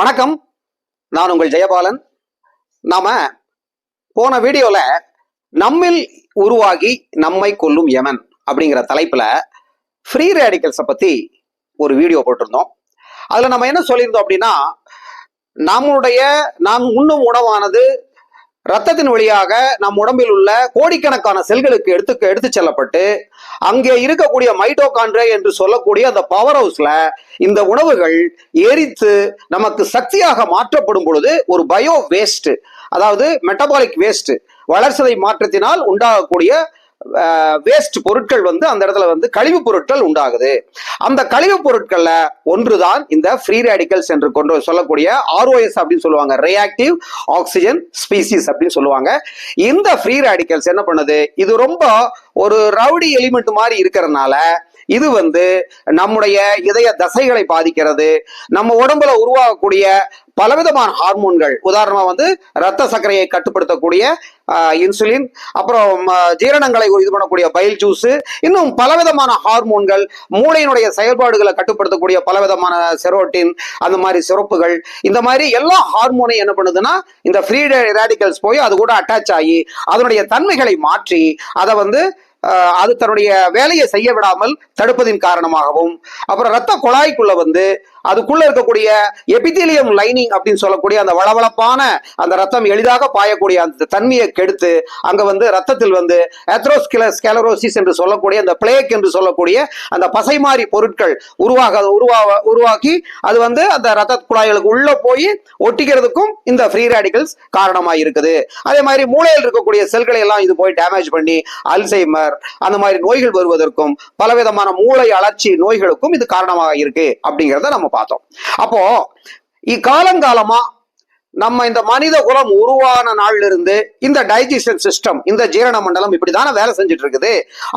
வணக்கம். நான் உங்கள் ஜெயபாலன். நாம போன வீடியோல நம்மில் உருவாகி நம்மை கொல்லும் யமன் அப்படிங்கிற தலைப்புல ஃப்ரீ ரேடிக்கல்ஸை பத்தி ஒரு வீடியோ போட்டிருந்தோம். அதுல நம்ம என்ன சொல்லியிருந்தோம் அப்படின்னா நம்முடைய நாம் உண்ணும் உணவானது ரத்தத்தின் வழியாக நம் உடம்பில் உள்ள கோடிக்கணக்கான செல்களுக்கு எடுத்து எடுத்து செல்லப்பட்டு அங்கே இருக்கக்கூடிய மைட்டோகாண்ட்ரியா என்று சொல்லக்கூடிய அந்த பவர் ஹவுஸ்ல இந்த உணவுகள் எரித்து நமக்கு சக்தியாக மாற்றப்படும் பொழுது ஒரு பயோ வேஸ்ட் அதாவது மெட்டபாலிக் வேஸ்ட் வளர்ச்சதை மாற்றத்தினால் உண்டாகக்கூடிய வேஸ்ட் பொருட்கள் வந்து அந்த இடத்துல வந்து கழிவுப் பொருட்கள் உண்டாகுது. அந்த கழிவுப் பொருட்கள்ல ஒன்றுதான் இந்த ஃப்ரீ ரேடிக்கல்ஸ் என்று கொண்டு சொல்லக்கூடிய ஆர்ஓஎஸ் அப்படின்னு சொல்லுவாங்க. ரியாக்டிவ் ஆக்சிஜன் ஸ்பீசிஸ் அப்படின்னு சொல்லுவாங்க. இந்த ஃப்ரீ ரேடிக்கல்ஸ் என்ன பண்ணுது? இது ரொம்ப ஒரு ரவுடி எலிமெண்ட் மாதிரி இருக்கிறதுனால இது வந்து நம்முடைய இதய தசைகளை பாதிக்கிறது நம்ம உடம்புல உருவாகக்கூடிய பலவிதமான ஹார்மோன்கள் உதாரணமா வந்து ரத்த சர்க்கரையை கட்டுப்படுத்தக்கூடிய இன்சுலின் அப்புறம் ஜீரணங்களை இது பண்ணக்கூடிய பயில் ஜூஸ் இன்னும் பலவிதமான ஹார்மோன்கள் மூளையினுடைய செயல்பாடுகளை கட்டுப்படுத்தக்கூடிய பலவிதமான செரோட்டின் அந்த மாதிரி சிறப்புகள் இந்த மாதிரி எல்லா ஹார்மோனையும் என்ன பண்ணுதுன்னா இந்த ஃப்ரீ ரேடிக்கல்ஸ் போய் அது கூட அட்டாச் ஆகி அதனுடைய தன்மைகளை மாற்றி அதை வந்து அது தன்னுடைய வேலையை செய்ய விடாமல் தடுப்பதின் காரணமாகவும் அப்புறம் ரத்த குழாய்க்குள்ள வந்து அதுக்குள்ள இருக்கக்கூடிய எபிதீலியம் லைனிங் அப்படின்னு சொல்லக்கூடிய அந்த வளவளப்பான அந்த ரத்தம் எளிதாக பாயக்கூடிய அந்த தன்மையை கெடுத்து அங்க வந்து ரத்தத்தில் வந்து ஸ்கேலரோசிஸ் என்று சொல்லக்கூடிய அந்த பிளேக் என்று சொல்லக்கூடிய அந்த பசைமாறி பொருட்கள் உருவாக உருவா உருவாக்கி அது வந்து அந்த ரத்த குழாய்களுக்கு உள்ள போய் ஒட்டிக்கிறதுக்கும் இந்த ஃப்ரீ ரேடிகல்ஸ் காரணமாக இருக்குது. அதே மாதிரி மூளையில் இருக்கக்கூடிய செல்களை எல்லாம் இது போய் டேமேஜ் பண்ணி அல்சைமர் அந்த மாதிரி நோய்கள் வருவதற்கும் பலவிதமான மூளை அழற்சி நோய்களுக்கும் இது காரணமாக இருக்கு அப்படிங்கிறத நம்ம பார்த்தோம். அப்போ இக்காலங்காலமா நம்ம இந்த மனித குலம் உருவான நாள்ல இருந்து இந்த டைஜஷன் சிஸ்டம் இந்த ஜீரண மண்டலம் இப்படிதானே வேலை செஞ்சுட்டு இருக்குது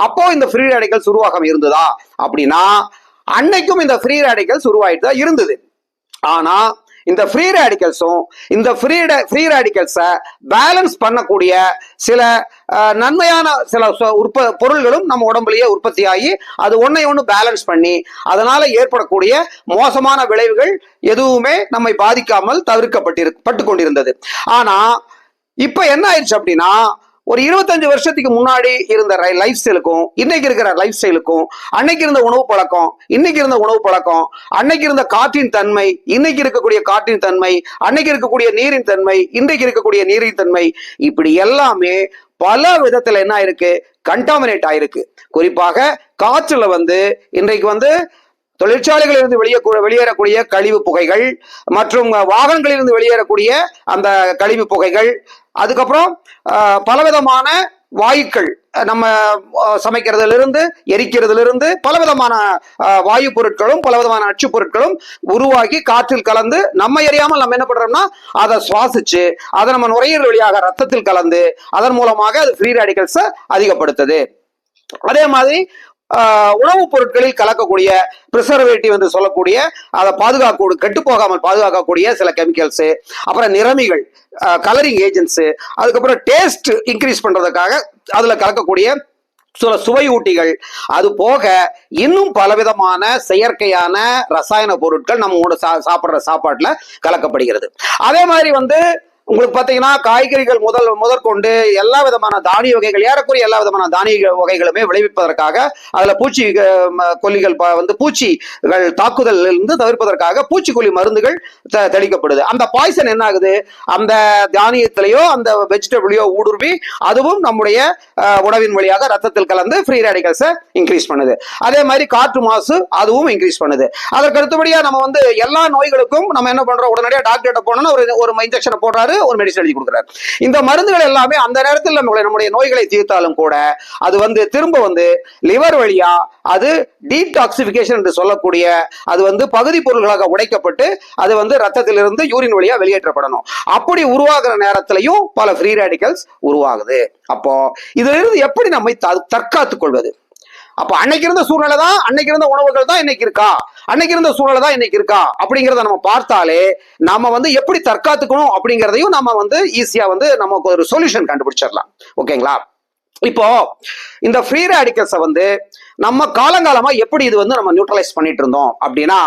அப்போ இந்த ஃப்ரீ ரேடிக்கல்ஸ் உருவாகம் இருந்ததா? அப்படின்னா அன்னைக்கும் இந்த ஃப்ரீ ரேடிக்கல்ஸ் உருவாயிட்டு தான் இருந்தது. ஆனா இந்த ஃப்ரீ ரேடிக்கல்ஸும் இந்த ஃப்ரீ ஃப்ரீ ரேடிக்கல்ஸை பேலன்ஸ் பண்ணக்கூடிய சில நன்மையான சில உற்ப பொருள்களும் நம்ம உடம்புலயே உற்பத்தி ஆகி அது ஒன்றை ஒன்று பேலன்ஸ் பண்ணி அதனால் ஏற்படக்கூடிய மோசமான விளைவுகள் எதுவுமே நம்மை பாதிக்காமல் தவிர்க்கப்பட்டிரு பட்டு கொண்டிருந்தது ஆனால் இப்போ என்ன ஆயிடுச்சு அப்படின்னா ஒரு இருபத்தஞ்சு வருஷத்துக்கு முன்னாடி இருந்த லைஃப் ஸ்டைலுக்கும் இன்னைக்கு இருக்கிற லைஃப் ஸ்டைலுக்கும் அன்னைக்கு இருந்த உணவு பழக்கம் இன்னைக்கு இருந்த உணவு பழக்கம் அன்னைக்கு இருந்த காற்றின் தன்மை இன்னைக்கு இருக்கக்கூடிய காற்றின் தன்மை அன்னைக்கு இருக்கக்கூடிய நீரின் தன்மை இன்றைக்கு இருக்கக்கூடிய நீரின் தன்மை இப்படி எல்லாமே பல விதத்துல என்ன ஆயிருக்கு? கண்டாமினேட் ஆயிருக்கு. குறிப்பாக காற்றுல வந்து இன்றைக்கு வந்து தொழிற்சாலைகளிலிருந்து வெளியே வெளியேறக்கூடிய கழிவு புகைகள் மற்றும் வாகனங்களிலிருந்து வெளியேறக்கூடிய அந்த கழிவு புகைகள் அதுக்கப்புறம் பலவிதமான வாயுக்கள் நம்ம சமைக்கிறதுலேருந்து எரிக்கிறதுலேருந்து பலவிதமான வாயு பொருட்களும் பலவிதமான அச்சு பொருட்களும் உருவாகி காற்றில் கலந்து நம்ம எரியாமல் நம்ம என்ன பண்றோம்னா அதை சுவாசிச்சு அதை நம்ம நுரையீரல் வழியாக ரத்தத்தில் கலந்து அதன் மூலமாக அது ஃப்ரீ ரேடிக்கல்ஸை அதிகப்படுத்துது. அதே மாதிரி உணவுப் பொருட்களில் கலக்கக்கூடிய ப்ரிசர்வேட்டிவ் என்று சொல்லக்கூடிய அதை பாதுகாக்க கெட்டு போகாமல் பாதுகாக்கக்கூடிய சில கெமிக்கல்ஸ் அப்புறம் நிறமிகள் கலரிங் ஏஜென்ட்ஸ் அதுக்கப்புறம் டேஸ்ட் இன்க்ரீஸ் பண்றதுக்காக அதுல கலக்கக்கூடிய சில சுவையூட்டிகள் அது போக இன்னும் பலவிதமான செயற்கையான ரசாயன பொருட்கள் நம்ம சாப்பிட்ற சா- கலக்கப்படுகிறது. அதே மாதிரி வந்து உங்களுக்கு பார்த்தீங்கன்னா காய்கறிகள் முதல் முதற்கொண்டு எல்லா விதமான தானிய வகைகள் ஏறக்குறைய எல்லா விதமான தானிய வகைகளுமே விளைவிப்பதற்காக அதில் பூச்சி கொல்லிகள் ப- வந்து பூச்சிகள் தாக்குதல் இருந்து தவிர்ப்பதற்காக பூச்சிக்கொல்லி மருந்துகள் தெளிக்கப்படுது. அந்த பாய்சன் என்ன ஆகுது அந்த தானியத்திலேயோ அந்த வெஜிடபிளையோ ஊடுருவி அதுவும் நம்முடைய உணவின் வழியாக ரத்தத்தில் கலந்து ஃப்ரீ ரேடிகல்ஸை இன்க்ரீஸ் பண்ணுது. அதே மாதிரி காற்று மாசு அதுவும் இன்க்ரீஸ் பண்ணுது. அதற்கு அடுத்தபடியா நம்ம வந்து எல்லா நோய்களுக்கும் நம்ம என்ன பண்ணுறோம் உடனடியாக டாக்டர்கிட்ட போனோம்னா ஒரு ஒரு இன்ஜெக்ஷனை போடுறாரு. ஒரு மெடிசன் எழுதி கொடுக்குறாரு. இந்த மருந்துகள் எல்லாமே அந்த நேரத்தில் நம்மளுடைய நம்முடைய நோய்களை தீர்த்தாலும் கூட அது வந்து திரும்ப வந்து லிவர் வழியா அது டீடாக்சிபிகேஷன் என்று சொல்லக்கூடிய அது வந்து பகுதி பொருள்களாக உடைக்கப்பட்டு அது வந்து ரத்தத்திலிருந்து யூரின் வழியா வெளியேற்றப்படணும். அப்படி உருவாகிற நேரத்திலையும் பல ஃப்ரீ ரேடிக்கல்ஸ் உருவாகுது. அப்போ இதுல இருந்து எப்படி நம்மை தற்காத்துக் கொள்வது? அப்போ அன்னைக்கு இருந்த சூழ்நிலை தான் அன்னைக்கு இருந்த உணவுகள் தான் இன்னைக்கு இருக்கா? அன்னைக்கு இருந்த சூழ்நிலை தான் இன்னைக்கு இருக்கா? அப்படிங்கிறத நம்ம பார்த்தாலே நம்ம வந்து எப்படி தற்காத்துக்கணும் அப்படிங்கிறதையும் நம்ம வந்து ஈஸியா வந்து நமக்கு ஒரு சொல்யூஷன் கண்டுபிடிச்சிடலாம். ஓகேங்களா? இப்போ இந்த ஃப்ரீ ரேடிக்கல்ஸை வந்து நம்ம காலங்காலமா எப்படி இது வந்து நம்ம நியூட்ரலைஸ் பண்ணிட்டு இருந்தோம் அப்படின்னா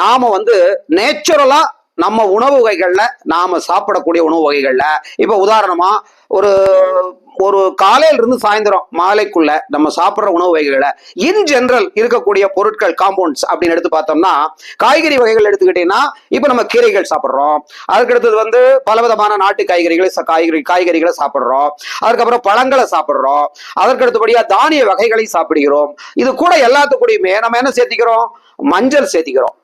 நாம வந்து நேச்சுரலா நம்ம உணவு வகைகளில் நாம் சாப்பிடக்கூடிய உணவு வகைகளில் இப்போ உதாரணமாக ஒரு ஒரு காலையிலிருந்து சாயந்தரம் மாலைக்குள்ள நம்ம சாப்பிட்ற உணவு வகைகளை இன் ஜென்ரல் இருக்கக்கூடிய பொருட்கள் காம்பவுண்ட்ஸ் அப்படின்னு எடுத்து பார்த்தோம்னா காய்கறி வகைகள் எடுத்துக்கிட்டீங்கன்னா இப்போ நம்ம கீரைகள் சாப்பிட்றோம். அதுக்கடுத்தது வந்து பலவிதமான நாட்டு காய்கறிகளை காய்கறி காய்கறிகளை சாப்பிட்றோம். அதுக்கப்புறம் பழங்களை சாப்பிட்றோம். அதற்கடுத்தபடியாக தானிய வகைகளை சாப்பிடுகிறோம். இது கூட எல்லாத்துக்கூடியுமே நம்ம என்ன சேர்த்திக்கிறோம்? மஞ்சள் சேர்த்திக்கிறோம்.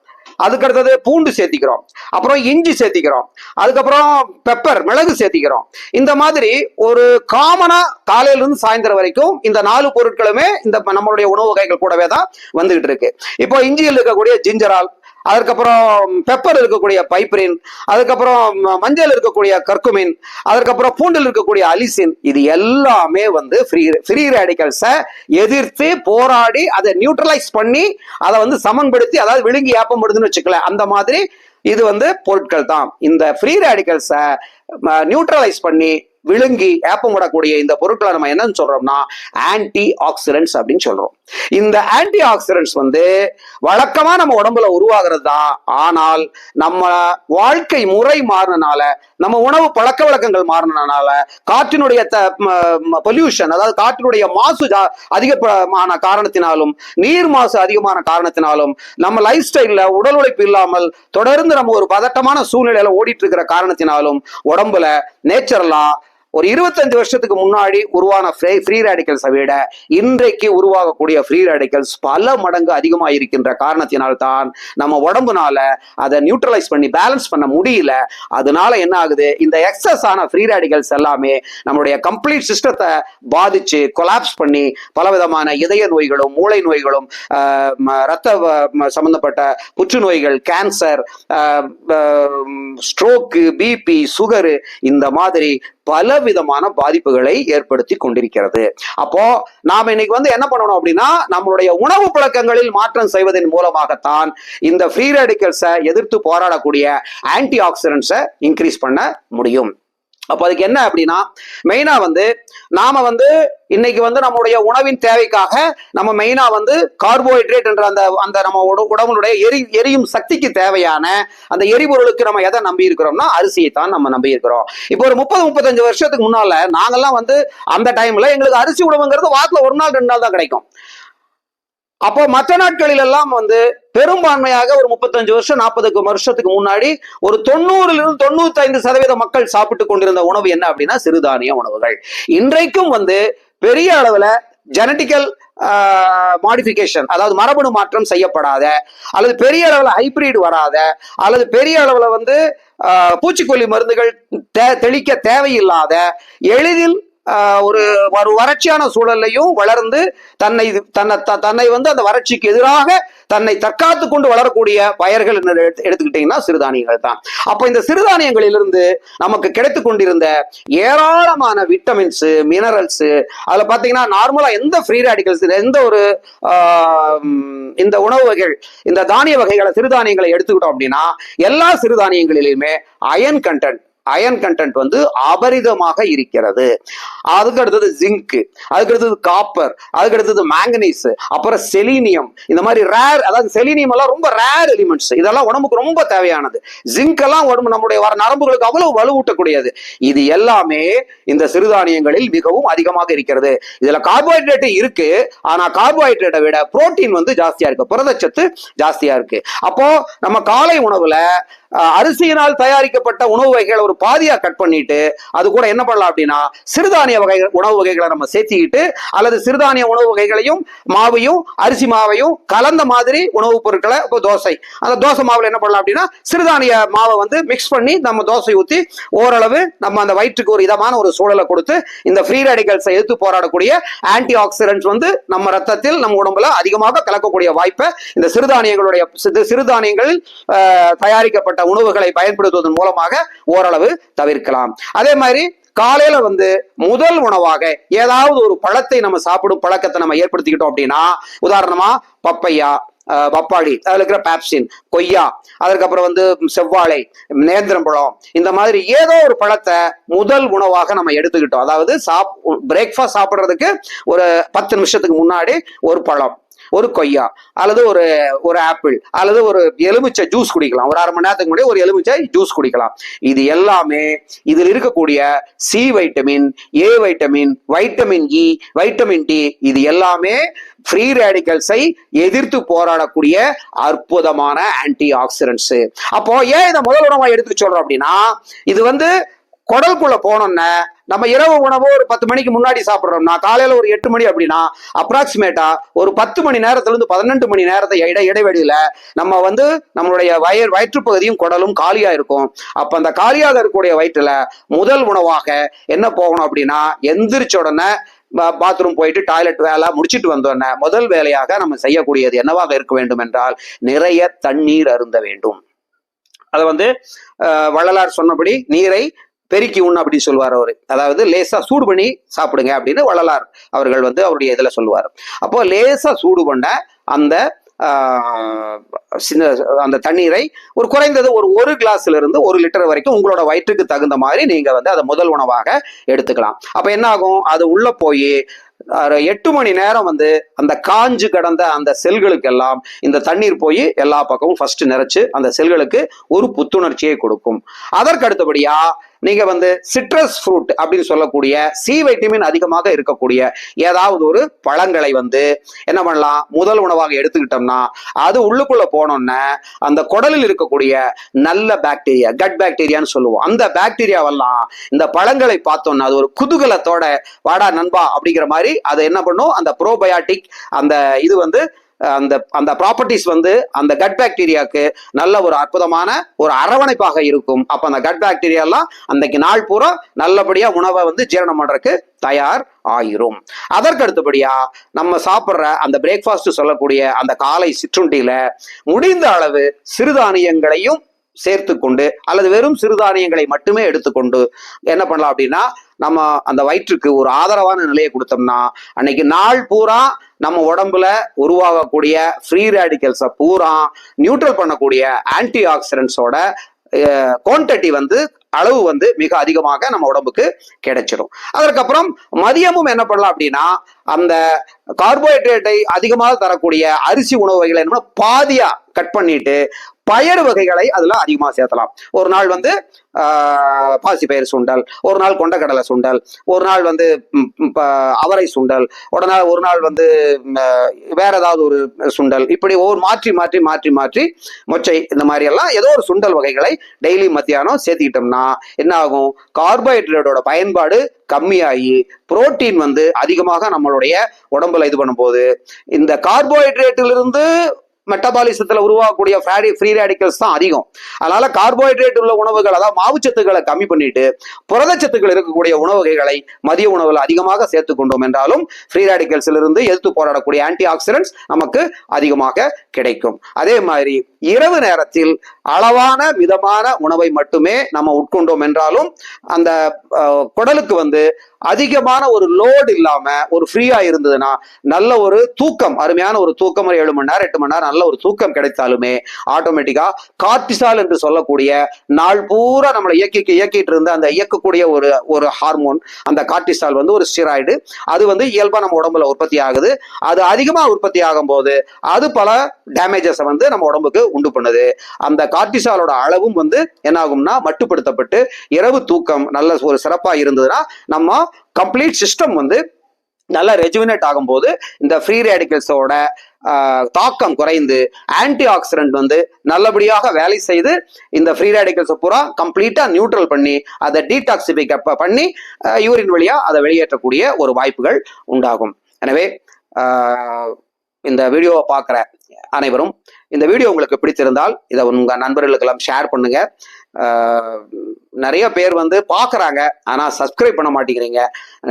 அதுக்கு அடுத்தது பூண்டு சேர்த்திக்கிறோம். அப்புறம் இஞ்சி சேர்த்திக்கிறோம். அதுக்கப்புறம் பெப்பர் மிளகு சேர்த்திக்கிறோம். இந்த மாதிரி ஒரு காமனா காலையில இருந்து சாயந்தரம் வரைக்கும் இந்த நாலு பொருட்களுமே இந்த நம்மளுடைய உணவு வகைகள் கூடவே தான் வந்துகிட்டு இருக்கு. இப்போ இஞ்சியில் இருக்கக்கூடிய ஜிஞ்சரால் அதுக்கப்புறம் பெப்பர் இருக்கக்கூடிய பைப்ரின் அதுக்கப்புறம் மஞ்சள் இருக்கக்கூடிய கர்க்குமின் அதுக்கப்புறம் பூண்டில் இருக்கக்கூடிய அலிசின் இது எல்லாமே வந்து ஃப்ரீ ஃப்ரீ ரேடிக்கல்ஸை எதிர்த்து போராடி அதை நியூட்ரலைஸ் பண்ணி அதை வந்து சமன்படுத்தி அதாவது விழுங்கி ஏப்பப்படுதுன்னு வச்சுக்கல அந்த மாதிரி இது வந்து பொருட்கள் தான் இந்த ஃப்ரீ ரேடிக்கல்ஸை நியூட்ரலைஸ் பண்ணி விழுங்கி ஏப்பமிடக்கூடிய இந்த பொருட்களை நம்ம என்னன்னு சொல்றோம்னா ஆன்டி ஆக்சிடென்ட்ஸ் அப்படின்னு சொல்றோம். இந்த ஆன்டி ஆக்சிடென்ட்ஸ் வந்து வழக்கமா நம்ம உடம்புல உருவாகிறது தான் ஆனால் நம்ம வாழ்க்கை முறை மாறினால நம்ம உணவு பழக்க வழக்கங்கள் மாறினால காற்றினுடைய பொல்யூஷன் அதாவது காற்றினுடைய மாசு அதிகமான காரணத்தினாலும் நீர் மாசு அதிகமான காரணத்தினாலும் நம்ம லைஃப் ஸ்டைல்ல உடல் உழைப்பு இல்லாமல் தொடர்ந்து நம்ம ஒரு பதட்டமான சூழ்நிலையில ஓடிட்டு இருக்கிற காரணத்தினாலும் உடம்புல நேச்சரலா ஒரு இருபத்தஞ்சு வருஷத்துக்கு முன்னாடி உருவான ஃப்ரீ ரேடிக்கல்ஸை விட இன்றைக்கு உருவாகக்கூடிய ஃப்ரீ ரேடிக்கல்ஸ் பல மடங்கு அதிகமாக இருக்கின்ற காரணத்தினால்தான் நம்ம உடம்புனால அதை நியூட்ரலைஸ் பண்ணி பேலன்ஸ் பண்ண முடியல. அதனால என்ன ஆகுது? இந்த எக்ஸஸ் ஆன ஃப்ரீ ரேடிக்கல்ஸ் எல்லாமே நம்மளுடைய கம்ப்ளீட் சிஸ்டத்தை பாதிச்சு கொலாப்ஸ் பண்ணி பலவிதமான இதய நோய்களும் மூளை நோய்களும் ஆஹ், ரத்த சம்பந்தப்பட்ட புற்றுநோய்கள் கேன்சர் ஸ்ட்ரோக்கு பிபி சுகரு இந்த மாதிரி பல விதமான பாதிப்புகளை ஏற்படுத்தி கொண்டிருக்கிறது. அப்போ நாம இன்னைக்கு வந்து என்ன பண்ணணும் அப்படின்னா நம்மளுடைய உணவு பழக்கங்களில் மாற்றம் செய்வதன் மூலமாகத்தான் இந்த ஃப்ரீ ரேடிக்கல்ஸை எதிர்த்து போராடக்கூடிய ஆன்டி ஆக்சிடென்ட்ஸை இன்க்ரீஸ் பண்ண முடியும். அப்போ அதுக்கு என்ன அப்படின்னா மெயினா வந்து நாம வந்து இன்னைக்கு வந்து நம்மளுடைய உணவின் தேவைக்காக நம்ம மெயினா வந்து கார்போஹைட்ரேட் என்ற அந்த அந்த நம்ம உட- உடம்புடைய எரி எரியும் சக்திக்கு தேவையான அந்த எரிபொருளுக்கு நம்ம எதை நம்பி இருக்கிறோம்னா அரிசியை தான் நம்ம நம்பி இருக்கிறோம். இப்போ ஒரு முப்பது முப்பத்தஞ்சு வருஷத்துக்கு முன்னால நாங்கெல்லாம் வந்து அந்த டைம்ல எங்களுக்கு அரிசி உணவுங்கிறது வாரத்துல ஒரு நாள் ரெண்டு நாள் தான் கிடைக்கும். அப்போ மற்ற நாட்களில் எல்லாம் வந்து பெரும்பான்மையாக ஒரு முப்பத்தஞ்சு வருஷம் நாற்பதுக்கு வருஷத்துக்கு முன்னாடி ஒரு தொண்ணூறிலிருந்து தொண்ணூத்தி ஐந்து சதவீத மக்கள் சாப்பிட்டு கொண்டிருந்த உணவு என்ன அப்படின்னா சிறுதானிய உணவுகள். இன்றைக்கும் வந்து பெரிய அளவுல ஜெனட்டிக்கல் மாடிஃபிகேஷன் அதாவது மரபணு மாற்றம் செய்யப்படாத அல்லது பெரிய அளவில் ஹைபிரிட் வராத அல்லது பெரிய அளவில் வந்து பூச்சிக்கொல்லி மருந்துகள் தெளிக்க தேவையில்லாத எளிதில் ஒரு ஒரு வறட்சியான சூழல்லையும் வளர்ந்து தன்னை தன்னை த- தன்னை வந்து அந்த வறட்சிக்கு எதிராக தன்னை தற்காத்து கொண்டு வளரக்கூடிய பயிர்கள் என்ன எடுத்து- எடுத்துக்கிட்டீங்கன்னா சிறுதானியங்கள் தான். அப்போ இந்த சிறுதானியங்களிலிருந்து நமக்கு கிடைத்து கொண்டிருந்த ஏராளமான விட்டமின்ஸு மினரல்ஸு அதில் பார்த்தீங்கன்னா நார்மலாக எந்த ஃப்ரீ ரேடிகல்ஸ் எந்த ஒரு இந்த உணவு வகைகள் இந்த தானிய வகைகளை சிறுதானியங்களை எடுத்துக்கிட்டோம் அப்படின்னா எல்லா சிறுதானியங்களிலுமே அயன் கண்டென்ட் அயன் கண்டென்ட் வந்து அபரிதமாக இருக்கிறது. அதுக்கு அடுத்தது ஜிங்க் அதுக்கு அடுத்தது காப்பர் அதுக்கு அடுத்தது மேங்கனீஸ் அப்புறம் செலீனியம் இந்த மாதிரி ரேர் அதாவது செலீனியம் எல்லாம் ரொம்ப ரேர் எலிமெண்ட்ஸ் இதெல்லாம் உடம்புக்கு ரொம்ப தேவையானது. ஜிங்க் எல்லாம் உடம்பு நம்முடைய வர நரம்புகளுக்கு அவ்வளவு வலுவூட்டக்கூடியது. இது எல்லாமே இந்த சிறுதானியங்களில் மிகவும் அதிகமாக இருக்கிறது. இதுல கார்போஹைட்ரேட் இருக்கு. ஆனா கார்போஹைட்ரேட்டை விட புரோட்டீன் வந்து ஜாஸ்தியா இருக்கு. புரதச்சத்து ஜாஸ்தியா இருக்கு. அப்போ நம்ம காலை உணவுல அரிசியினால் தயாரிக்கப்பட்ட உணவு வகைகளை ஒரு பாதியாக கட் பண்ணிட்டு அது கூட என்ன பண்ணலாம் அப்படின்னா சிறுதானிய வகை உணவு வகைகளை நம்ம சேர்த்திக்கிட்டு அல்லது சிறுதானிய உணவு வகைகளையும் மாவையும் அரிசி மாவையும் கலந்த மாதிரி உணவுப் பொருட்களை இப்போ தோசை. அந்த தோசை மாவில் என்ன பண்ணலாம் அப்படின்னா சிறுதானிய மாவை வந்து மிக்ஸ் பண்ணி நம்ம தோசை ஊற்றி ஓரளவு நம்ம அந்த வயிற்றுக்கு ஒரு இதமான ஒரு சூழலை கொடுத்து இந்த ஃப்ரீ ரேடிகல்ஸை எதிர்த்து போராடக்கூடிய ஆன்டி ஆக்சிடென்ட்ஸ் வந்து நம்ம ரத்தத்தில் நம்ம உடம்புல அதிகமாக கலக்கக்கூடிய வாய்ப்பை இந்த சிறுதானியங்களுடைய சிறு- சிறுதானியங்களில் ஆஹ், தயாரிக்கப்பட்ட உணவுகளை பயன்படுத்துவதன் மூலமாக ஓரளவு தவிர்க்கலாம். அதே மாதிரி காலையில வந்து முதல் உணவாக ஏதாவது ஒரு பழத்தை நம்ம சாப்பிடும் பழக்கத்தை நம்ம ஏற்படுத்திக்கிட்டோம் அப்படின்னா உதாரணமா பப்பையா ஆஹ், பப்பாளி அதுல இருக்கிற பேப்சின் கொய்யா அதுக்கப்புறம் வந்து செவ்வாழை நேந்திரம்பழம் இந்த மாதிரி ஏதோ ஒரு பழத்தை முதல் உணவாக நம்ம எடுத்துக்கிட்டோம். அதாவது சாப் பிரேக்ஃபாஸ்ட் சாப்பிட்றதுக்கு ஒரு பத்து நிமிஷத்துக்கு முன்னாடி ஒரு பழம். ஒரு கொய்யா அல்லது ஒரு ஒரு ஆப்பிள் அல்லது ஒரு எலுமிச்சை ஜூஸ் குடிக்கலாம். ஒரு அரை மணி நேரத்துக்கு முன்னாடி ஒரு எலுமிச்சை ஜூஸ் குடிக்கலாம். இது எல்லாமே இதில் இருக்கக்கூடிய C vitamin A vitamin vitamin E vitamin D இது எல்லாமே ஃப்ரீ ரேடிக்கல்ஸை எதிர்த்து போராடக்கூடிய அற்புதமான ஆன்டி ஆக்சிடென்ட்ஸ் அப்போ ஏன் இதை முதல் உணவாக எடுத்து சொல்றோம் அப்படின்னா இது வந்து குடலுக்குள்ள போனோம்னா நம்ம இரவு உணவு ஒரு பத்து மணிக்கு முன்னாடி சாப்பிட்றோம்னா காலையில ஒரு எட்டு மணி அப்படின்னா அப்ராக்சிமேட்டா ஒரு பத்து மணி நேரத்துல இருந்து பதினெட்டு மணி நேரத்தை இடை இடைவெளியில நம்ம வந்து நம்மளுடைய வயிறு வயிற்றுப்பகுதியும் குடலும் காலியா இருக்கும். அப்ப அந்த காலியாக இருக்கக்கூடிய வயிற்றுல முதல் உணவாக என்ன போகணும் அப்படின்னா எந்திரிச்ச உடனே பாத்ரூம் போயிட்டு டாய்லெட் வேலை முடிச்சிட்டு வந்தோடனே முதல் வேலையாக நம்ம செய்யக்கூடியது என்னவாக இருக்க வேண்டும் என்றால் நிறைய தண்ணீர் அருந்த வேண்டும். அதை வந்து வள்ளலார் சொன்னபடி நீரை பெருக்கி உண்ணு அப்படின்னு சொல்லுவார் அவர். அதாவது லேசா சூடு பண்ணி சாப்பிடுங்க அப்படின்னு வள்ளலார் அவர்கள் வந்து அவருடைய இதுல சொல்லுவார். அப்போ லேசா சூடு பண்ண அந்த ஆஹ், சின்ன அந்த தண்ணீரை ஒரு குறைந்தது ஒரு ஒரு கிளாஸ்ல இருந்து ஒரு லிட்டர் வரைக்கும் உங்களோட வயிற்றுக்கு தகுந்த மாதிரி நீங்க வந்து அதை முதல் உணவாக எடுத்துக்கலாம். அப்ப என்ன ஆகும்? அது உள்ள போய் எட்டு மணி நேரம் வந்து அந்த காஞ்சு கடந்த அந்த செல்களுக்கு எல்லாம் இந்த தண்ணீர் போய் எல்லா பக்கமும் ஃபர்ஸ்ட் நிறைச்சு அந்த செல்களுக்கு ஒரு புத்துணர்ச்சியை கொடுக்கும். அதற்கு அடுத்தபடியா நீங்க வந்து சிட்ரஸ் ஃப்ரூட் அப்படின்னு சொல்லக்கூடிய சி வைட்டமின் அதிகமாக இருக்கக்கூடிய ஏதாவது ஒரு பழங்களை வந்து என்ன பண்ணலாம்? முதல் உணவாக எடுத்துக்கிட்டோம்னா அது உள்ளுக்குள்ள போனோம்னா அந்த குடலில் இருக்கக்கூடிய நல்ல பாக்டீரியா கட் பாக்டீரியான்னு சொல்லுவோம். அந்த பாக்டீரியாவெல்லாம் இந்த பழங்களை பார்த்தோம்னா அது ஒரு குதூகலத்தோட வாடா நண்பா அப்படிங்கிற மாதிரி அதை என்ன பண்ணும்? அந்த ப்ரோபயாட்டிக் அந்த இது வந்து அந்த அந்த ப்ராப்பர்ட்டிஸ் வந்து அந்த கட் பாக்டீரியாவுக்கு நல்ல ஒரு அற்புதமான ஒரு அரவணைப்பாக இருக்கும். அப்ப அந்த கட் பாக்டீரியாலாம் அன்னைக்கு நாள் பூரா நல்லபடியா உணவை வந்து ஜீரணம் பண்றதுக்கு தயார் ஆயிரும். அதற்கு அடுத்தபடியா நம்ம சாப்பிட்ற அந்த பிரேக்ஃபாஸ்ட் சொல்லக்கூடிய அந்த காலை சிற்றுண்டியில முடிந்த அளவு சிறுதானியங்களையும் சேர்த்து கொண்டு அல்லது வெறும் சிறுதானியங்களை மட்டுமே எடுத்துக்கொண்டு என்ன பண்ணலாம் அப்படின்னா நம்ம அந்த வயிற்றுக்கு ஒரு ஆதரவான நிலையை கொடுத்தோம்னா அன்னைக்கு நாள் பூரா நம்ம உடம்புல உருவாகக்கூடிய ஃப்ரீ ரேடிக்கல்ஸை பூரா நியூட்ரல் பண்ணக்கூடிய ஆன்டி ஆக்சிடென்ட்ஸோட குவான்டிட்டி வந்து அளவு வந்து மிக அதிகமாக நம்ம உடம்புக்கு கிடைச்சிடும் அதற்கப்புறம் மதியமும் என்ன பண்ணலாம் அப்படின்னா அந்த கார்போஹைட்ரேட்டை அதிகமாக தரக்கூடிய அரிசி உணவு வகைகளை என்ன பாதியா கட் பண்ணிட்டு பயறு வகைகளை அதுல அதிகமாக சேர்த்தலாம். ஒரு நாள் வந்து பாசிப்பயிர் சுண்டல் ஒரு நாள் கொண்டக்கடலை சுண்டல் ஒரு நாள் வந்து ப- அவரை சுண்டல் உடனே ஒரு நாள் வந்து வேற ஏதாவது ஒரு சுண்டல் இப்படி ஒவ்வொரு மாற்றி மாற்றி மாற்றி மாற்றி மொச்சை இந்த மாதிரி எல்லாம் ஏதோ ஒரு சுண்டல் வகைகளை டெய்லி மத்தியானம் சேர்த்துக்கிட்டோம்னா என்ன ஆகும்? கார்போஹைட்ரேட்டோட பயன்பாடு கம்மியாகி புரோட்டீன் வந்து அதிகமாக நம்மளுடைய உடம்புல இது பண்ணும்போது இந்த கார்போஹைட்ரேட்டிலிருந்து மெட்டபாலிசத்தில் உருவாகக்கூடிய ஃப்ரீ ரேடிக்கல்ஸ் தான் அதிகம். அதனால கார்போஹைட்ரேட் உள்ள உணவுகள் அதாவது மாவுச்சத்துக்களை கம்மி பண்ணிட்டு புரதச்சத்துக்கள் இருக்கக்கூடிய உணவு வகைகளை மதிய உணவுகள் அதிகமாக சேர்த்து கொண்டோம் என்றாலும் ஃப்ரீ ரேடிக்கல்ஸ்ல இருந்து எதிர்த்து போராடக்கூடிய ஆன்டி ஆக்சிடென்ட்ஸ் நமக்கு அதிகமாக கிடைக்கும். அதே மாதிரி இரவு நேரத்தில் அளவான மிதமான உணவை மட்டுமே நம்ம உட்கொண்டோம் என்றாலும் அந்த குடலுக்கு வந்து அதிகமான ஒரு லோடு இல்லாம ஒரு ஃப்ரீயா இருந்ததுன்னா நல்ல ஒரு தூக்கம் அருமையான ஒரு தூக்கம் ஒரு ஏழு மணி நேரம் எட்டு மணி நேரம் நல்ல ஒரு தூக்கம் கிடைத்தாலுமே ஆட்டோமேட்டிக்கா கார்டிசால் என்று சொல்லக்கூடிய நாள் பூரா நம்மளை இயக்கி இயக்கிட்டு இருந்த அந்த இயக்கக்கூடிய ஒரு ஒரு ஹார்மோன் அந்த கார்டிசால் வந்து ஒரு ஸ்டிராய்டு அது வந்து இயல்பா நம்ம உடம்புல உற்பத்தி ஆகுது. அது அதிகமா உற்பத்தி ஆகும் போது அது பல டேமேஜஸ் வந்து நம்ம உடம்புக்கு உண்டு பண்ணுது. அந்த கார்டிசாலோட அளவும் வந்து என்ன ஆகும்னா மட்டுப்படுத்தப்பட்டு இரவு தூக்கம் நல்ல ஒரு சிறப்பா இருந்ததுன்னா நம்ம கம்ப்ளீட் சிஸ்டம் வந்து நல்லா ரெஜுவினேட் ஆகும்போது இந்த ஃப்ரீ ரேடிக்கல்ஸோட தாக்கம் குறைந்து ஆன்டி ஆக்சிடென்ட் வந்து நல்லபடியாக வேலை செய்து இந்த ஃப்ரீ ரேடிக்கல்ஸை பூரா கம்ப்ளீட்டாக நியூட்ரல் பண்ணி அதை டீடாக்சிபிக் பண்ணி யூரின் வழியாக அதை வெளியேற்றக்கூடிய ஒரு வாய்ப்புகள் உண்டாகும். எனவே இந்த வீடியோவை பார்க்குற அனைவரும் இந்த வீடியோ உங்களுக்கு பிடித்திருந்தால் இதை உங்கள் நண்பர்களுக்கெல்லாம் ஷேர் பண்ணுங்க. நிறைய பேர் வந்து பார்க்குறாங்க ஆனால் சப்ஸ்கிரைப் பண்ண மாட்டேங்கிறீங்க.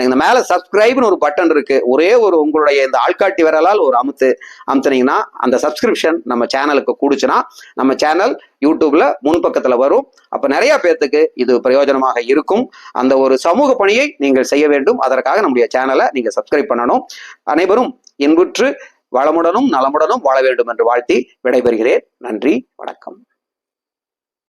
இந்த மேலே சப்ஸ்கிரைப்னு ஒரு பட்டன் இருக்குது ஒரே ஒரு உங்களுடைய இந்த ஆள்காட்டி விரலால் ஒரு அமுத்து அமுத்துனீங்கன்னா அந்த சப்ஸ்கிரிப்ஷன் நம்ம சேனலுக்கு கூடுச்சுன்னா நம்ம சேனல் யூடியூப்பில் முன்பக்கத்தில் வரும். அப்போ நிறைய பேர்த்துக்கு இது பிரயோஜனமாக இருக்கும். அந்த ஒரு சமூக பணியை நீங்கள் செய்ய வேண்டும். அதற்காக நம்முடைய சேனலை நீங்கள் சப்ஸ்கிரைப் பண்ணணும். அனைவரும் இன்புற்று வளமுடனும் நலமுடனும் வாழ வேண்டும் என்று வாழ்த்தி விடைபெறுகிறேன். நன்றி வணக்கம்.